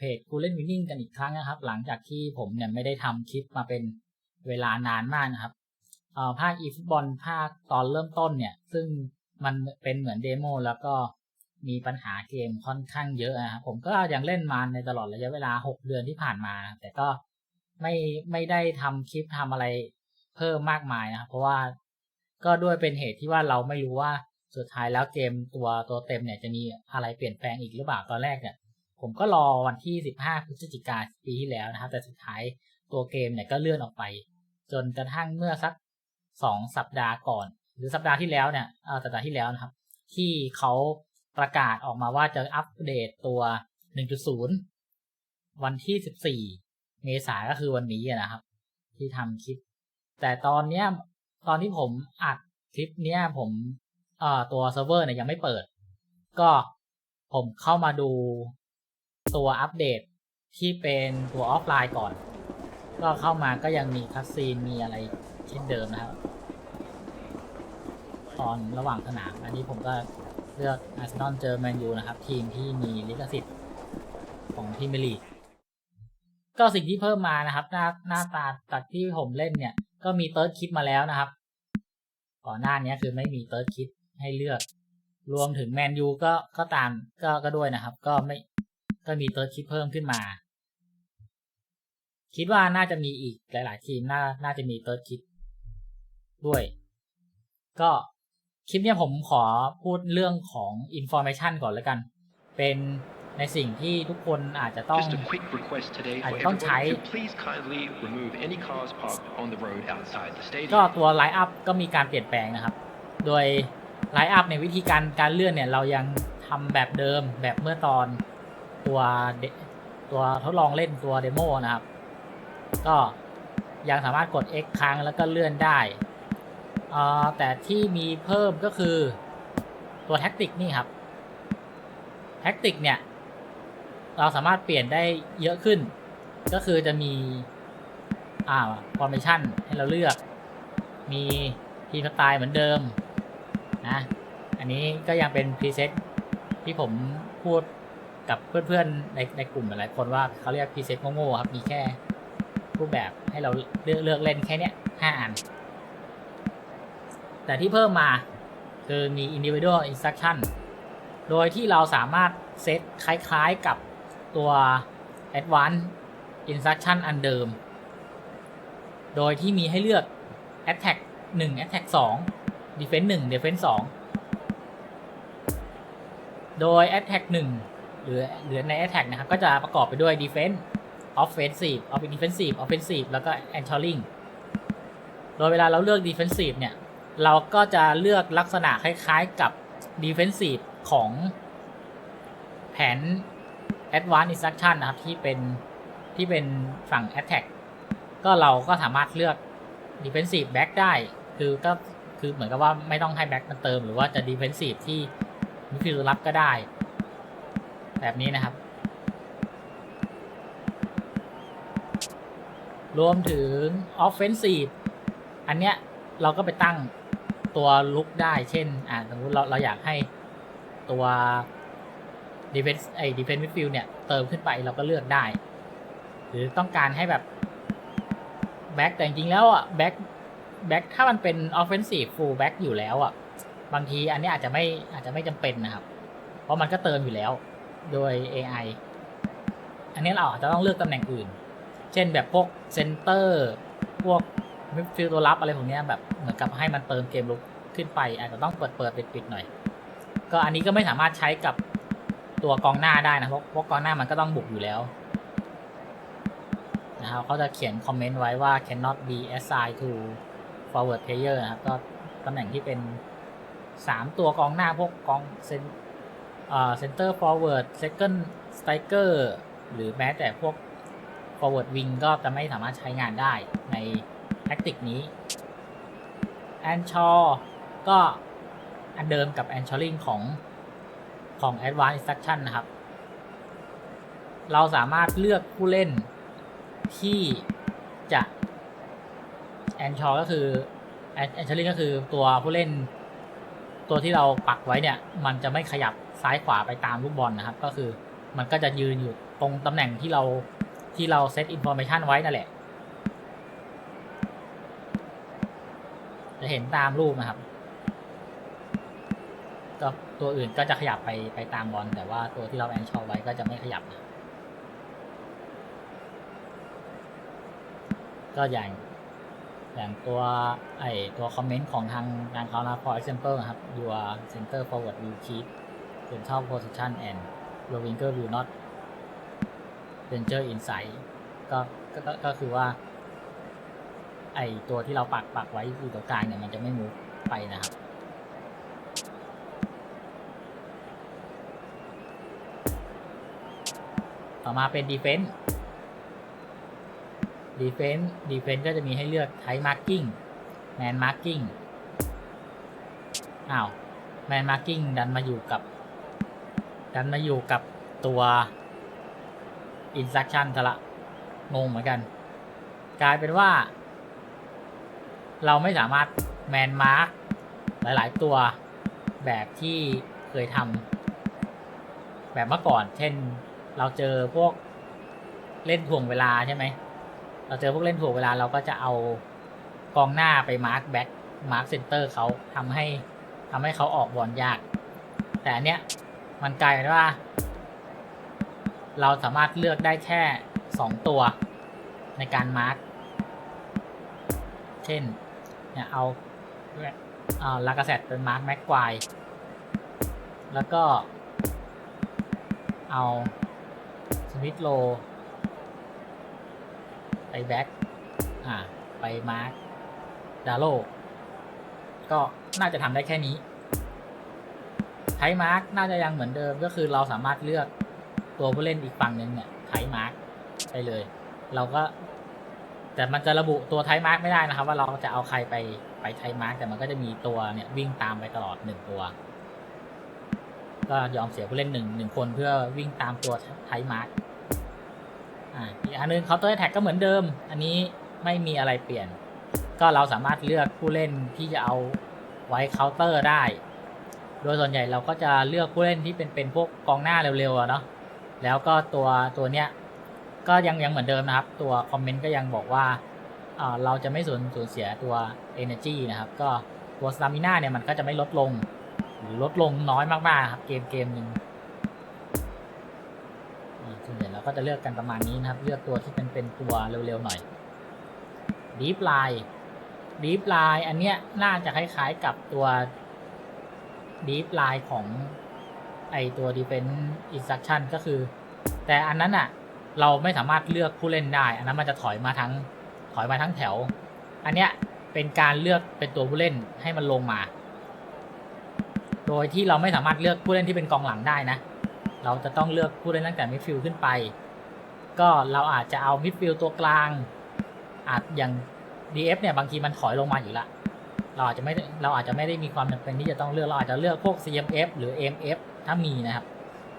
เพจกูเล่นวินนิ่งกันอีกครั้งนะครับ หลังจากที่ผมเนี่ยไม่ได้ทำคลิปมาเป็นเวลานานมากนะครับเอ่อภาคอีฟุตบอลภาคตอนเริ่มต้นเนี่ย ซึ่งมันเป็นเหมือนเดโมแล้วก็มีปัญหาเกมค่อนข้างเยอะนะครับผมก็ยังเล่นมาในตลอดระยะเวลา 6 เดือนที่ผ่านมา แต่ก็ไม่ไม่ได้ทำคลิปทำอะไรเพิ่มมากมายนะครับเพราะว่าก็ด้วยเป็นเหตุที่ว่าเราไม่รู้ว่าสุดท้ายแล้วเกมตัวตัวเต็มเนี่ยจะมีอะไรเปลี่ยนแปลงอีกหรือเปล่าตอนแรกเนี่ย ผมก็รอวันที่ 15 พฤศจิกาปีที่แล้วนะครับ แต่สุดท้ายตัวเกมเนี่ยก็เลื่อนออกไป จนกระทั่งเมื่อสัก 2 สัปดาห์ก่อน หรือสัปดาห์ที่แล้วเนี่ยเออสัปดาห์ที่แล้วนะครับ ที่เขาประกาศออกมาว่าจะอัปเดตตัว 1.0 วันที่ 14 เมษายนก็คือวันนี้นะครับ ที่ทำคลิป แต่ตอนเนี้ยตอนที่ผมอัดคลิปเนี้ยผมเอ่อตัวเซิร์ฟเวอร์เนี่ยยังไม่เปิด ก็ผมเข้ามาดู ตัวอัปเดตที่เป็นตัวออฟไลน์ก่อน ก็เข้ามาก็ยังมีคัสซีนมีอะไรเช่นเดิมนะครับ ตอนระหว่างสนาม อันนี้ผมก็เลือกอาร์เซนอลเจอแมนยูนะครับ ทีมที่มีลิขสิทธิ์ของพรีเมียร์ลีกก็สิ่งที่เพิ่มมานะครับ หน้าหน้าตาจากที่ผมเล่นเนี่ย ก็มีเติร์ดคิดมาแล้วนะครับ ก่อนหน้านี้คือไม่มีเติร์ดคิดให้เลือก รวมถึงแมนยูก็ก็ตามก็ก็ด้วยนะครับ ก็ไม่ ก็มีเติร์ดคิดเพิ่มขึ้นมา คิดว่าน่าจะมีอีกหลาย ๆ ทีมน่าน่าจะมีเติร์ดคิดด้วย ก็คลิปเนี้ยผมขอพูดเรื่องของ information ก่อนแล้วกัน เป็นในสิ่งที่ทุกคนอาจจะต้อง Just a quick request today for I everyone don't try- to please kindly remove any cars parked on the road outside the ก็ stadium. ตัวไลฟ์อัพก็มีการเปลี่ยนแปลงนะครับ โดยไลฟ์อัพในวิธีการการเลื่อนเนี่ย เรายังทำแบบเดิมแบบเมื่อตอน ตัวเดตัวทดลองเล่นตัวเดโมนะครับ ก็ยังสามารถกด X ครั้งแล้วก็เลื่อนได้อ่าแต่ที่มีเพิ่มก็คือตัวแท็กติกนี่ครับ แท็กติกเนี่ย เราสามารถเปลี่ยนได้เยอะขึ้น ก็คือจะมี อ่า formation ให้เราเลือก มีทีมสไตล์เหมือนเดิมนะ อันนี้ก็ยังเป็นพรีเซตที่ผมพูด กับเพื่อนๆในในกลุ่มหลายๆคนว่าเขาเรียกพีเซตโง่ๆครับ มีแค่รูปแบบให้เราเลือกเลือกเล่นแค่เนี้ยห้าอัน แต่ที่เพิ่มมาคือมี individual instruction โดยที่เราสามารถเซตคล้ายๆกับตัว advanced instruction อันเดิม โดยที่มีให้เลือก attack 1 attack 2 defense 1 defense 2 โดย attack 1 หรือหรือใน attack นะครับก็จะประกอบไปด้วย defense offensive defensive offensive แล้วก็ anchoring โดยเวลาเราเลือก defensive เนี่ย เราก็จะเลือกลักษณะคล้ายๆกับ defensive ของแผน advanced instruction นะครับ ที่เป็นที่เป็นฝั่ง attack ก็เราก็สามารถเลือก defensive back ได้ คือก็คือเหมือนกับว่าไม่ต้องให้ back มันเติม หรือว่าจะ defensive ที่ midfield รับก็ได้ แบบนี้นะครับ รวมถึง offensive อันเนี้ยเราก็ไปตั้งตัวลุกได้เช่น อ่าสมมติเราเราอยากให้ตัว defense ไอ้ defense midfield เนี่ย เติมขึ้นไปเราก็เลือกได้ หรือต้องการให้แบบแบ็กแต่จริงๆแล้วอะแบ็กแบ็กถ้ามันเป็น offensive full back อยู่แล้วอะ บางทีอันนี้อาจจะไม่อาจจะไม่จำเป็นนะครับ เพราะมันก็เติมอยู่แล้ว โดย AI อันนี้เราอาจจะต้องเลือกตำแหน่งอื่น เช่นแบบพวกเซนเตอร์พวกมิดฟิลด์ตัวรับอะไรพวกนี้แบบเหมือนกับให้มันเติมเกมลุกขึ้นไป อาจจะต้องเปิดเปิดปิดปิดหน่อย ก็อันนี้ก็ไม่สามารถใช้กับตัวกองหน้าได้นะเพราะเพราะกองหน้ามันก็ต้องบุกอยู่แล้วนะครับเขาจะเขียนคอมเมนต์ไว้ว่า cannot be assigned to forward player นะครับก็ตำแหน่งที่เป็น 3 ตัวกองหน้าพวกกองเซน เซนเตอ่อ center forward second striker หรือแม้แต่พวก forward wing ก็จะไม่สามารถใช้งานได้ในแท็กติกนี้ a n c h o r ก็อันเดิมกับ a n c h o r i n g ของของ Advanced Instruction นะครับ เราสามารถเลือกผู้เล่นที่จะ a n c h o r ก็คือ a n c h o r i n g ก็คือตัวผู้เล่น ตัวที่เราปักไว้เนี่ย มันจะไม่ขยับซ้ายขวาไปตามลูกบอลนะครับ ก็คือมันก็จะยืนอยู่ตรงตำแหน่งที่เราที่เราเซตอินโฟ a t ชันไว้นั่นแหละ จะเห็นตามรูปนะครับก็ตัวอื่นก็จะขยับไปไปตามบอลแต่ว่าตัวที่เราแอนชอไว้ก็จะไม่ขยับนะก็อย่าง อย่างตัวไอตัวคอมเมนต์ของทางทางเขานะ for example ครับ your center forward will keep central position and your winger will not venture inside ก็ก็ก็คือว่า ไอตัวที่เราปักปักไว้อยู่ตรงกลางเนี่ยมันจะไม่มูฟไปนะครับต่อมาเป็น defense defense defense ก็จะมีให้เลือก type marking man marking อ้าว man marking ดันมาอยู่กับ ดันมาอยู่กับตัว instruction ซะละงงเหมือนกัน กลายเป็นว่า เราไม่สามารถ man mark หลาย ๆ ตัวแบบที่เคยทำแบบเมื่อก่อน เช่นเราเจอพวกเล่นถ่วงเวลาใช่ไหม เราเจอพวกเล่นถ่วงเวลาเราก็จะเอากองหน้าไปมาร์คแบ็กมาร์คเซนเตอร์เขาทำให้ทำให้เขาออกบอลยาก แต่เนี้ยมันกลายเป็นว่า เราสามารถเลือกได้แค่สองตัวในการมาร์คเช่นเนี่ยเอาเอาลากาเซตเป็นมาร์คแม็กควายแล้วก็เอาสมิธโล ไปแบ็กอ่า ไปมาร์คดาโลก็น่าจะทำได้แค่นี้ไทมาร์กน่าจะยังเหมือนเดิมก็คือเราสามารถเลือกตัวผู้เล่นอีกฝั่งหนึ่งเนี่ยไทมาร์กไปเลย เราก็ แต่มันจะระบุตัวไทมาร์กไม่ได้นะครับ ว่าเราจะเอาใครไปไปไทมาร์กแต่มันก็จะมีตัวเนี่ยวิ่งตามไปตลอดหนึ่งตัว ก็ยอมเสียผู้เล่นหนึ่งหนึ่งคนเพื่อวิ่งตามตัวไทมาร์ก อ่าอีกอันหนึงเคาน์เตอร์แท็กก็เหมือนเดิม อันนี้ไม่มีอะไรเปลี่ยน ก็เราสามารถเลือกผู้เล่นที่จะเอาไว้เคาน์เตอร์ได้ โดยส่วนใหญ่เราก็จะเลือกผู้เล่นที่เป็นเป็นพวกกองหน้าเร็วๆเนาะแล้วก็ตัวตัวเนี้ยก็ยังยังเหมือนเดิมนะครับ ตัวคอมเมนต์ก็ยังบอกว่าเราจะไม่สูญสูญเสียตัว energy นะครับ ก็ตัว stamina เนี่ยมันก็จะไม่ลดลง หรือลดลงน้อยมากๆครับเกมเกมหนึ่ง ส่วนใหญ่เราก็จะเลือกกันประมาณนี้นะครับ เลือกตัวที่เป็นเป็นตัวเร็วๆหน่อย deep line deep line อันเนี้ยน่าจะคล้ายๆกับตัว deep line ของไอตัว defense instruction ก็คือ แต่อันนั้นอะเราไม่สามารถเลือกผู้เล่นได้ อันนั้นมันจะถอยมาทั้งถอยมาทั้งแถว อันเนี้ยเป็นการเลือกเป็นตัวผู้เล่นให้มันลงมา โดยที่เราไม่สามารถเลือกผู้เล่นที่เป็นกองหลังได้นะ เราจะต้องเลือกผู้เล่นตั้งแต่มิดฟิลด์ขึ้นไป ก็เราอาจจะเอามิดฟิลด์ตัวกลาง อาจอย่าง DF เนี่ยบางทีมันถอยลงมาอยู่ละ เราอาจจะไม่เราอาจจะไม่ได้มีความจำเป็นที่จะต้องเลือกเราอาจจะเลือกพวก CMF หรือ MF ถ้ามีนะครับ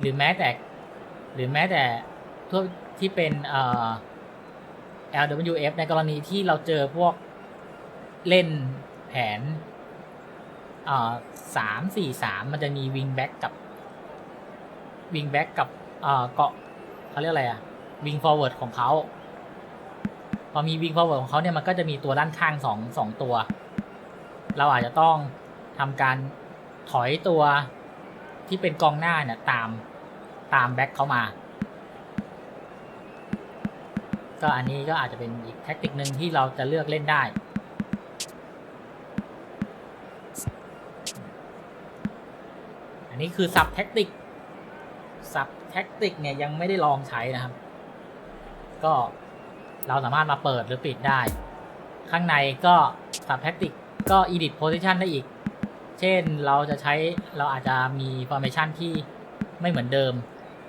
หรือแม้แต่หรือแม้แต่ทั่วที่เป็นเอ่อ LWF ในกรณีที่เราเจอพวกเล่นแผนเอ่อสามสี่สามมันจะมีวิงแบ็กกับ วิงแบ็กกับเกาะเขาเรียกอะไรอะวิงฟอร์เวิร์ดของเขาพอมีวิงฟอร์เวิร์ดของเขาเนี่ยมันก็จะมีตัวด้านข้างสองสองตัว เราอาจจะต้องทำการถอยตัวที่เป็นกองหน้าเนี่ยตามตามแบ็คเขามา ก็อันนี้ก็อาจจะเป็นอีกแท็กติกหนึ่งที่เราจะเลือกเล่นได้อันนี้คือซับแท็กติก แท็กติกเนี่ยยังไม่ได้ลองใช้นะครับ ก็เราสามารถมาเปิดหรือปิดได้ ข้างในก็ซับแท็กติกก็ edit position ได้อีก เช่นเราจะใช้เราอาจจะมี formation ที่ไม่เหมือนเดิม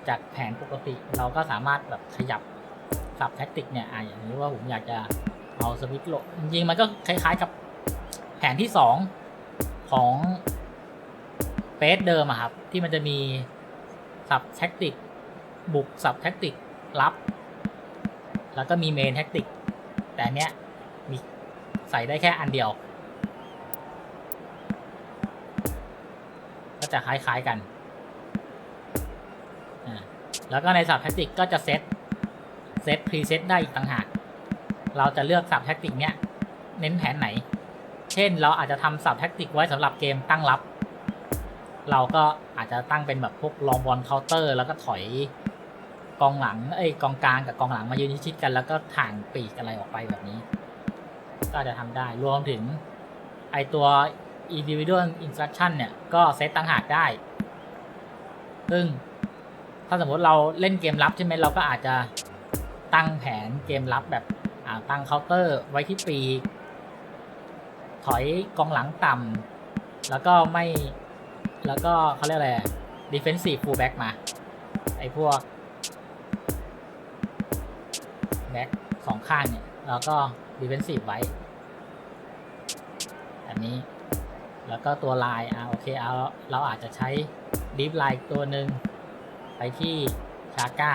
จากแผนปกติ เราก็สามารถแบบขยับสับแท็กติกเนี่ยอะอย่างนี้ว่าผมอยากจะเอาสวิตช์โลจริงๆมันก็คล้ายๆกับแผนที่ 2 ของเฟสเดิมอะครับ ที่มันจะมี สับแท็กติก บุกสับแท็กติกรับ แล้วก็มีเมนแท็กติก แต่เนี้ยมีใส่ได้แค่อันเดียว ก็จะคล้ายๆกันแล้วก็ในสับแท็กติกก็จะเซตเซตพรีเซตได้อีกต่างหาก เราจะเลือกสับแท็กติกเนี้ยเน้นแผนไหน เช่นเราอาจจะทำสับแท็กติกไว้สำหรับเกมตั้งรับ เราก็อาจจะตั้งเป็นแบบพวกลองบอลเคาน์เตอร์ แล้วก็ถอยกองหลังเอ้ยกองกลางกับกองหลังมายืนชิดๆกัน แล้วก็ถ่างปีกอะไรออกไปแบบนี้ ก็จะทำได้รวมถึงไอตัว individual instruction เนี่ย ก็เซตต่างหากได้ ซึ่งถ้าสมมติเราเล่นเกมรับใช่ไหมเราก็อาจจะตั้งแผนเกมรับแบบตั้งเคาน์เตอร์ไว้ที่ปี ถอยกองหลังต่ำแล้วก็ไม่ แล้วก็เขาเรียกอะไร defensive fullback มา ไอ้พวกแบ็คสองข้างเนี่ย แล้วก็ defensive ไว้แบบนี้ แล้วก็ตัวลายอ่าโอเคเอาเราอาจจะใช้ deep line ตัวหนึ่งไปที่ชาก้า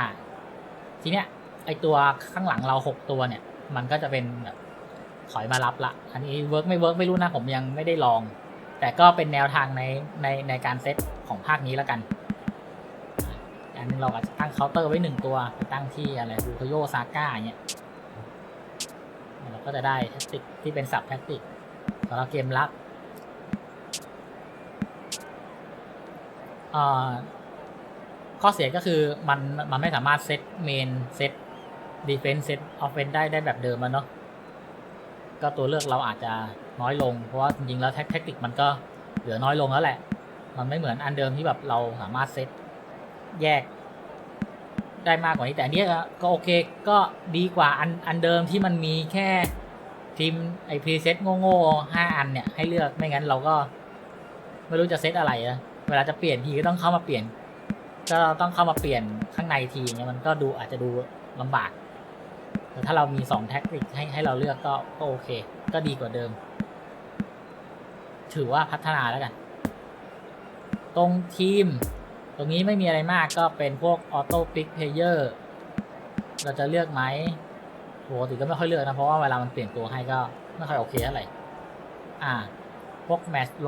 ทีเนี้ยไอตัวข้างหลังเราหกตัวเนี่ย มันก็จะเป็นแบบถอยมารับละ อันนี้เวิร์กไม่เวิร์กไม่รู้นะ ผมยังไม่ได้ลอง แต่ก็เป็นแนวทางในในในการเซตของภาคนี้แล้วกัน อันนึงเราอาจจะตั้งเคาน์เตอร์ไว้หนึ่งตัวไปตั้งที่อะไรบูโคโยซาก้าอย่าเงี้ยเราก็จะได้แท็กติกที่เป็นสับแท็กติกสำหรับเกมรับข้อเสียก็คือมันมันไม่สามารถเซตเมนเซตดีเฟนส์เซตออฟเฟนได้ได้แบบเดิมแล้วเนาะก็ตัวเลือกเราอาจจะ น้อยลง เพราะว่าจริงๆแล้วแท็กติกมันก็เหลือน้อยลงแล้วแหละ มันไม่เหมือนอันเดิมที่แบบเราสามารถเซตแยก ได้มากกว่านี้แต่อันนี้ก็โอเคก็ดีกว่าอันอันเดิมที่มันมีแค่ทีมไอพรีเซตโง่ๆห้าอันเนี่ยให้เลือกไม่งั้นเราก็ ไม่รู้จะเซตอะไรอะเวลาจะเปลี่ยนทีก็ต้องเข้ามาเปลี่ยน ก็ต้องเข้ามาเปลี่ยนข้างในทีเนี่ยมันก็ดูอาจจะดูลำบากแต่ถ้าเรามีสองแท็กติกให้ให้เราเลือกก็ก็โอเค ก็ดีกว่าเดิม ถือว่าพัฒนาแล้วกัน ตรงทีม ตรงนี้ไม่มีอะไรมากก็เป็นพวกออโต้ปิกเพเยอร์เราจะเลือกไหมปกติก็ไม่ค่อยเลือกนะ เพราะว่าเวลามันเปลี่ยนตัวให้ก็ไม่ค่อยโอเคเท่าไหร่ อ่า พวกแมชโล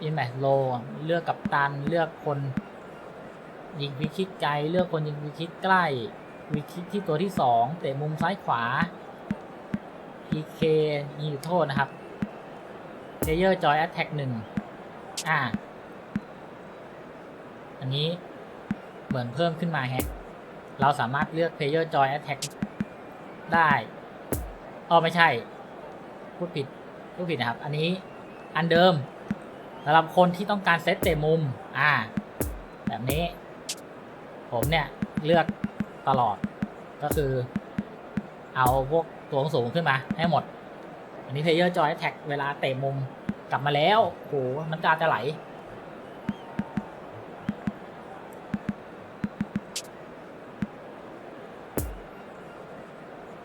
อินแมชโลเลือกกับตัน เลือกคนยิงวิคิดไกล เลือกคนยิงวิคิดใกล้ วิคิดที่ตัวที่สองเตะมุมซ้ายขวา PK ยิงจุดโทษนะครับ Player Joy Attack หนึ่งอ่า อันนี้เหมือนเพิ่มขึ้นมาแฮะ เราสามารถเลือก Player Joy Attack ได้อ๋อไม่ใช่ พูดผิด พูดผิดนะครับ อันนี้อันเดิมสำหรับคนที่ต้องการเซตเตะมุม อ่า แบบนี้ ผมเนี่ย เลือกตลอด ก็คือ เอาพวก ตัวสูงขึ้นมาให้หมด อันนี้ Player Joy Attack เวลาเตะมุมกลับมาแล้วโหมันำตาจะไหล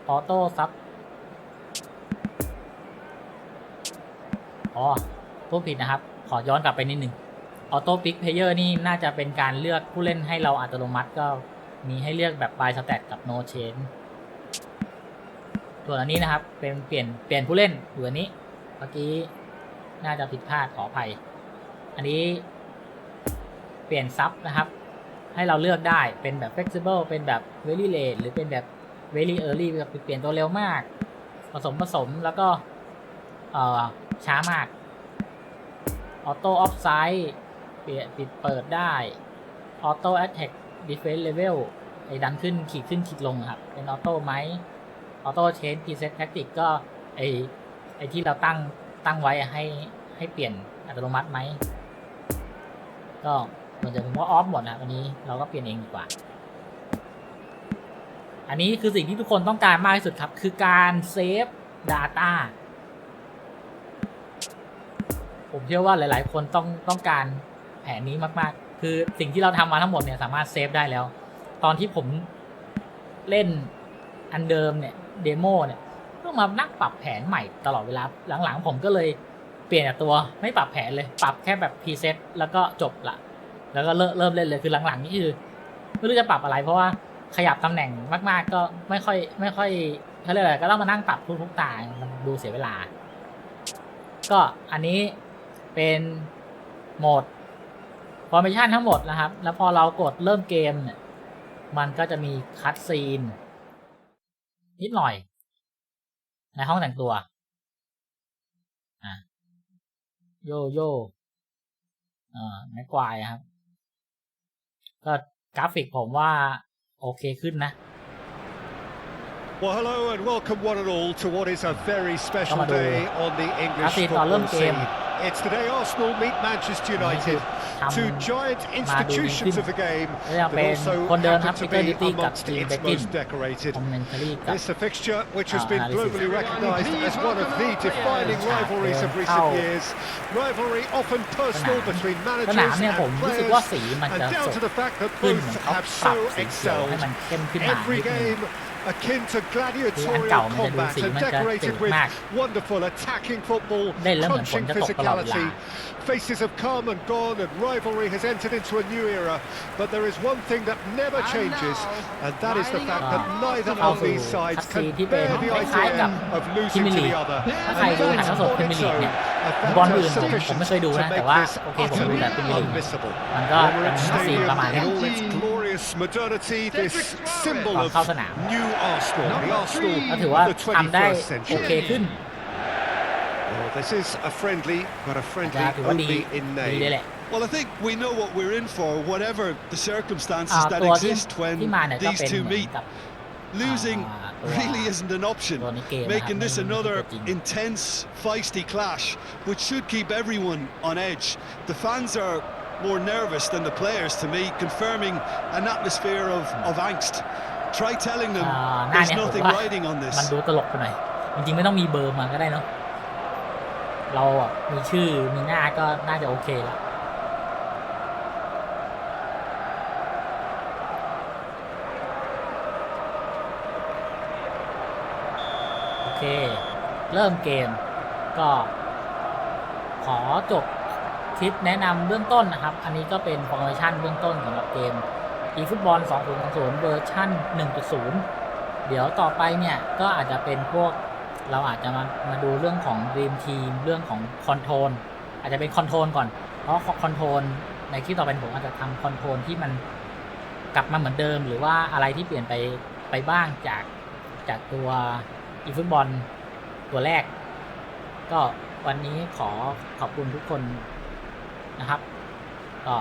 ออโต้ซับอ๋อพูดผิดนะครับ ขอย้อนกลับไปนิดนึงออโต้ปิกเพเยอร์นี่น่าจะเป็นการเลือกผู้เล่นให้เราอัตโนมัติก็มีให้เลือกแบบ by stat กับ no change ส่วนอันนี้นะครับ เป็นเปลี่ยนเปลี่ยนผู้เล่นอยู่อันนี้ เมื่อกี้น่าจะผิดพลาดขออภัย อันนี้เปลี่ยนซับนะครับ ให้เราเลือกได้เป็นแบบ flexible เป็นแบบ very late หรือเป็นแบบ very early แบบเปลี่ยนตัวเร็วมาก ผสมผสมแล้วก็เออช้ามาก ออโต้ออฟไซด์เปลี่ยนปิดเปิดได้ออโต้แอ t แทกดีเฟน s ์เลเวลไอ้ดันขึ้นขีดขึ้นขีดลงครับ เป็นออโต้ไหม ออโต้เชนพรีเซตแท็กติกก็ไอไอที่เราตั้งตั้งไว้ให้ให้เปลี่ยนอัตโนมัติไหม ก็ส่วนใหญ่ผมว่าออฟหมดนะครับอันนี้เราก็เปลี่ยนเองดีกว่า อันนี้คือสิ่งที่ทุกคนต้องการมากที่สุดครับ คือการเซฟ Data ผมเชื่อว่าหลาย ๆ คนต้องต้องการแผนนี้มาก ๆ คือสิ่งที่เราทำมาทั้งหมดเนี่ยสามารถเซฟได้แล้ว ตอนที่ผมเล่นอันเดิมเนี่ย เดโมเนี่ยต้องมานั่งปรับแผนใหม่ตลอดเวลาหลังๆ ผมก็เลยเปลี่ยนตัวไม่ปรับแผนเลยปรับแค่แบบพรีเซ็ตแล้วก็จบละแล้วก็เริ่มเริ่มเล่นเลยคือหลังๆนี่คือไม่รู้จะปรับอะไรเพราะว่าขยับตำแหน่งมากๆ ก็ไม่ค่อยไม่ค่อยเขาเรียกอะไรก็ต้องมานั่งปรับทุกๆตามันดูเสียเวลา ก็อันนี้เป็นโหมด formation ทั้งหมดนะครับ แล้วพอเรากดเริ่มเกมเนี่ยมันก็จะมีคัดซีน นิดหน่อย ในห้องแต่งตัวอะโยโย่อ่าแม็กควายครับ ก็กราฟิกผมว่า โอเคขึ้นนะ Well, hello and welcome one and all to what is a very special Come on, day on the English ครับตอนเริ่ม football เกม scene. It's the day Arsenal meet Manchester United, ทำ two giant มาดูดี institutions ขึ้น of the game แล้วยัง that เป็น also คนเดิมครับ happen to ปีเตอร์ be ดิตี้กับ amongst ทีม its เบกกิน most decorated. คอมเมนต์รี่กับ It's a fixture which has Ah, been analysis. globally recognised as one of the defining Ah, rivalries of yeah. recent Oh. years. Rivalry often personal สนาม between สนาม managers เนี่ยผม and รู้สึกว่า players, สีมัน and จะ down ส to ด the fact that ขึ้น both เหมือนเขา have ปรับ so สีเขียวให้ excelled. มันเข้มขึ้นมา Every นิดนึง game akin to gladiatorial combat and decorated with wonderful attacking football, crunching physicality. Faces have come and gone and rivalry has entered into a new era, but there is one thing that never changes, and that is the fact that neither of these sides can bear the idea of losing to the other. And that on its own, a this modernity, this symbol of new Arsenal, the Arsenal of the 21st century. Well, this is a friendly, but a friendly only in name. Well, I think we know what we're in for, whatever the circumstances that exist when these two meet. Losing really isn't an option, making this another intense, feisty clash, which should keep everyone on edge. The fans are more nervous than the players, to me, confirming an atmosphere of, of angst. Try telling them อ่าหน้า there's เนี่ยผม nothing ว่า riding on มัน this. ดูตลกไปหน่อย จริงๆ ไม่ต้องมีเบอร์มาก็ได้เนาะ เราอะมีชื่อ มีหน้าก็น่าจะโอเคละโอเค เริ่มเกม ก็ ขอจบ คลิปแนะนำเบื้องต้นนะครับ อันนี้ก็เป็นฟอร์มชันเบื้องต้นสำหรับเกม eFootball 2020เวอร์ชัน1.0 เดี๋ยวต่อไปเนี่ยก็อาจจะเป็นพวกเราอาจจะมามาดูเรื่องของ Dream Team เรื่องของคอนโทรลอาจจะเป็นคอนโทรลก่อน เพราะคอนโทรลในคลิปต่อไปผมอาจจะทำคอนโทรลที่มันกลับมาเหมือนเดิม หรือว่าอะไรที่เปลี่ยนไปไปบ้างจากจากตัว eFootball ตัวแรก ก็วันนี้ขอขอบคุณทุกคน นะครับ ก็